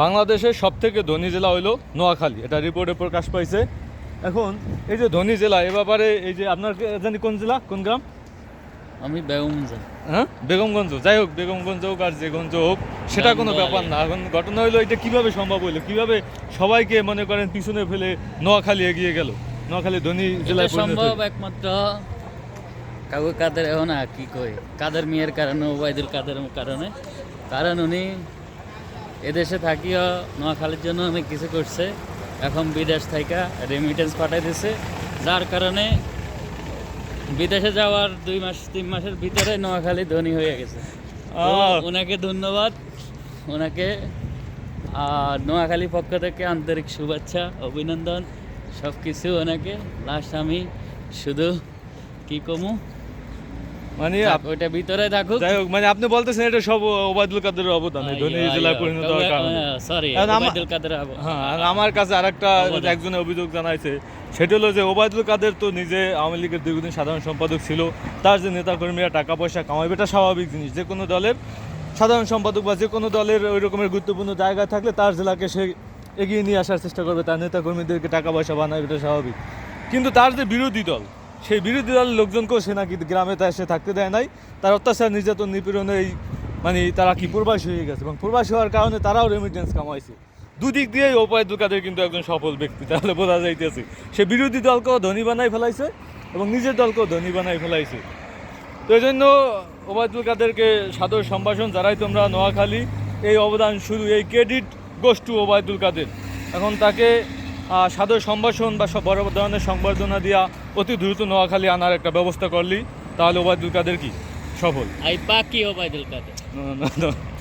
বাংলাদেশের সব থেকে ধনী জেলা হইল নোয়াখালী। এটা রিপোর্টে প্রকাশ পাইছে। এখন এই যে ধনী জেলা এ ব্যাপারে এই যে আপনার জানি কোন জেলা কোন গ্রাম? আমি বেগমজা হ্যাঁ? বেগমগঞ্জ। যাই হোক বেগমগঞ্জ হোক আর যে গঞ্জ হোক সেটা কোনো ব্যাপার না। এখন ঘটনা হলো এটা কীভাবে সম্ভব হলো কীভাবে সবাইকে মনে করেন পিছনে ফেলে নোয়াখালী এগিয়ে গেল? নোয়াখালী ধনী জেলায় সম্ভব একমাত্র কাগু কাদের এখন কি কই কাদের মেয়ের কারণে ওবায়দুল কাদের কারণে। কারণ উনি এদেশে থাকিও নোয়াখালীর জন্য অনেক কিছু করছে। এখন বিদেশ থেকে রেমিটেন্স পাঠাই দিছে। যার কারণে বিদেশে যাওয়ার দুই মাস তিন মাসের ভিতরে নোয়াখালী ধনী হয়ে গেছে। ওনাকে ধন্যবাদ। ওনাকে আর নোয়াখালী পক্ষ থেকে আন্তরিক শুভেচ্ছা অভিনন্দন। সব কিছু ওনাকে লাস্ট আমি শুধু কি কমু? মানে ভিতরে থাকুক। যাই হোক মানে আপনি বলতেছেন এটা সব ওবায়দুল কাদের অবদান এই ধনী জেলায় পরিণত হওয়ার কারণে। সরি ওবায়দুল কাদের হ্যাঁ আমার কাছে আরেকটা একজনের অভিযোগ জানাইছে সেটা হলো যে ওবায়দুল কাদের তো নিজে আওয়ামী লীগের দীর্ঘদিন সাধারণ সম্পাদক ছিল তার যে নেতাকর্মীরা টাকা পয়সা কামাবে এটা স্বাভাবিক জিনিস। যে কোনো দলের সাধারণ সম্পাদক বা যে কোনো দলের ওই রকমের গুরুত্বপূর্ণ জায়গা থাকলে তার জেলাকে সে এগিয়ে নিয়ে আসার চেষ্টা করবে তার নেতাকর্মীদেরকে টাকা পয়সা বানাবে এটা স্বাভাবিক। কিন্তু তার যে বিরোধী দল সেই বিরোধী দলের লোকজনকেও সে নাকি গ্রামে তা এসে থাকতে দেয় নাই। তার অত্যাচার, নির্যাতন, নিপীড়নে এই মানে তারা কি প্রবাস হয়ে গেছে এবং প্রবাস হওয়ার কারণে তারাও রেমিটেন্স কামাইছে। দুদিক দিয়েই ওপায়দুল কাদের কিন্তু একজন সফল ব্যক্তি, তাহলে বোঝা যাইতেছে। সে বিরোধী দলকেও ধনী বানাই ফেলাইছে এবং নিজের দলকেও ধনী বানাই ফেলাইছে। তো এই জন্য ওবায়দুল কাদেরকে সাদর সম্ভাষণ যারাই তোমরা, নোয়াখালী। এই অবদান শুরু এই ক্রেডিট গোষ্ঠ ওবায়দুল কাদের। এখন তাকে সাদর সম্ভাষণ বা সব বড় ধরনের সংবর্ধনা দিয়া অতি দ্রুত নোয়াখালী আনার একটা ব্যবস্থা করলি তাহলে ওবায়দুল কাদের কি? সফল। আই পাকি ওবায়দুল কাদের। না, না, না।